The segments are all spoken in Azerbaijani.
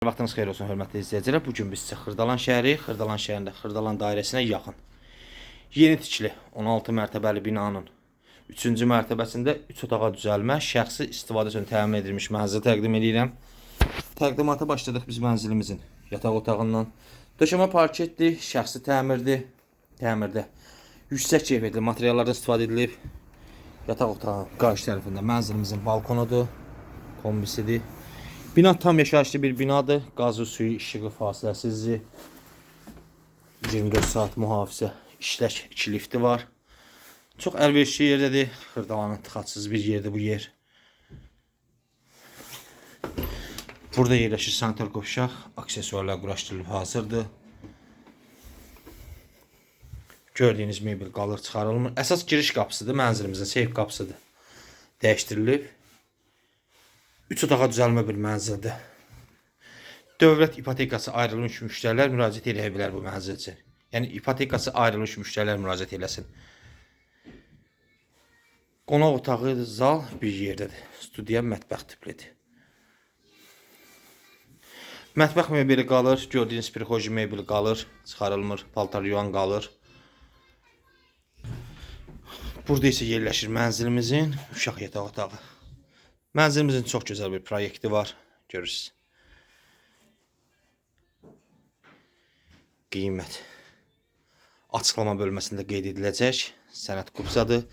Vaxtınız xeyir olsun hörmətli izləyicilər. Bu gün biz sizə Xırdalan şəhəri, Xırdalan şəhərində Xırdalan dairəsinə yaxın yeni tikili 16 mərtəbəli binanın 3-cü mərtəbəsində 3 otağa düzəlmə, şəxsi istifadə üçün təmin edilmiş mənzil təqdim edirəm. Təqdimata başladıq biz mənzilimizin yataq otağından. Döşəmə parketdir, şəxsi təmirdir. Təmirdə yüksək keyfiyyətli materiallardan istifadə edilib. Yataq otağı qarşı tərəfində mənzilimizin balkonudur, kombisidir. Bina tam yaşayışlı bir binadır. Qazı, suyu, işığı fasiləsizdir. 24 saat mühafizə işlək 2 lifti var. Çox əlverişli yerdədir. Xırdalanın tıxacsız bir yerdir bu yer. Burada yerləşir sanitar qovşaq, aksesuarlar quraşdırılıb hazırdır. Gördüyünüz mebel qalır çıxarılmır. Əsas giriş qapısıdır mənzilimizin, seyf qapısıdır. Dəyişdirilib. 3 otağa düzəlmə bir mənzildir. Dövlət ipotekası ayrılmış müştərilər müraciət edə bilər bu mənzil üçün. Yəni ipotekası ayrılmış müştərilər müraciət eləsin. Qonaq otağı, zal bir yerdədir. Studiya, mətbəx tiplidir. Mətbəx mebeli qalır, gördüyünüz prixoji mebeli qalır, çıxarılmır, paltar yuvan qalır. Burada isə yerləşir mənzilimizin uşaq yataq otağı. Mənzilimizin çox gözəl bir proyekti var, görürsüz. Qiymət açıqlama bölməsində qeyd ediləcək. Sənəd qupsadır.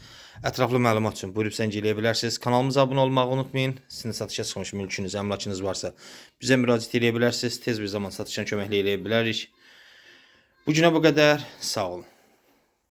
Ətraflı məlumat üçün buyurub zəng eləyə bilərsiniz. Kanalımıza abunə olmağı unutmayın. Sizin satışa çıxmış mülkünüz, əmlakınız varsa bizə müraciət eləyə bilərsiniz. Tez bir zaman satışdan köməklə eləyə bilərik. Bu günə bu qədər. Sağ olun.